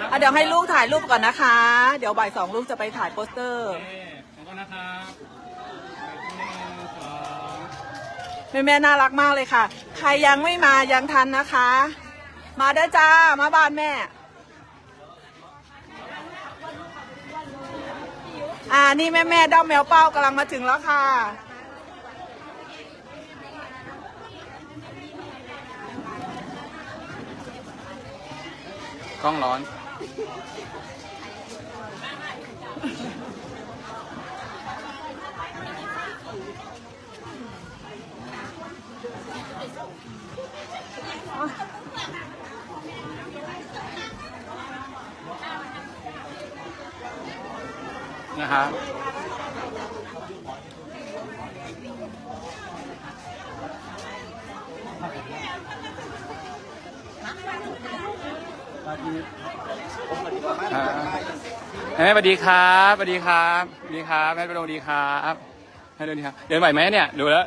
นะครับอะเดี๋ยวให้ลูกถ่ายรูปก่อนนะคะ เดี๋ยวบ่ายสองลูกจะไปถ่ายโปสเตอร์โอเคขอบคุณนะครับหนึ่งสองแม่แม่ๆน่ารักมากเลยค่ะ ใครยังไม่มายังทันนะคะ มาได้อจ้า มาบ้านแม่ อ่า นี่แม่แม่ๆด้อมแมวเป้ากำลังมาถึงแล้วค่ะ กล้องร้อน นะครับครับ แม่สวัสดีครับสวัสดีครับสวัสดีครับแม่เป็นสวัสดีครับแม่สวัสดีครับ เดินไหวไหมเนี่ย ดูแล้ว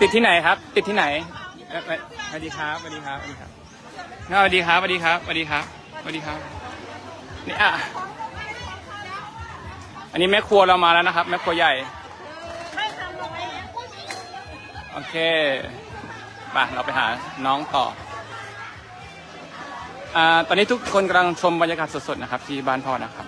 ติดที่ไหนครับ ติดที่ไหนสวัสดีครับสวัสดีครับสวัสดีครับสวัสดีครับสวัสดีครับสวัสดีครับสวัสดีครับนี่อะ อันนี้แม่ครัวเรามาแล้วนะครับ แม่ครัวใหญ่ โอเคไปเราไปหาน้องต่ออ่าตอนนี้ทุกคนกำลังชมบรรยากาศสดๆนะครับ ที่บ้านพ่อนะครับ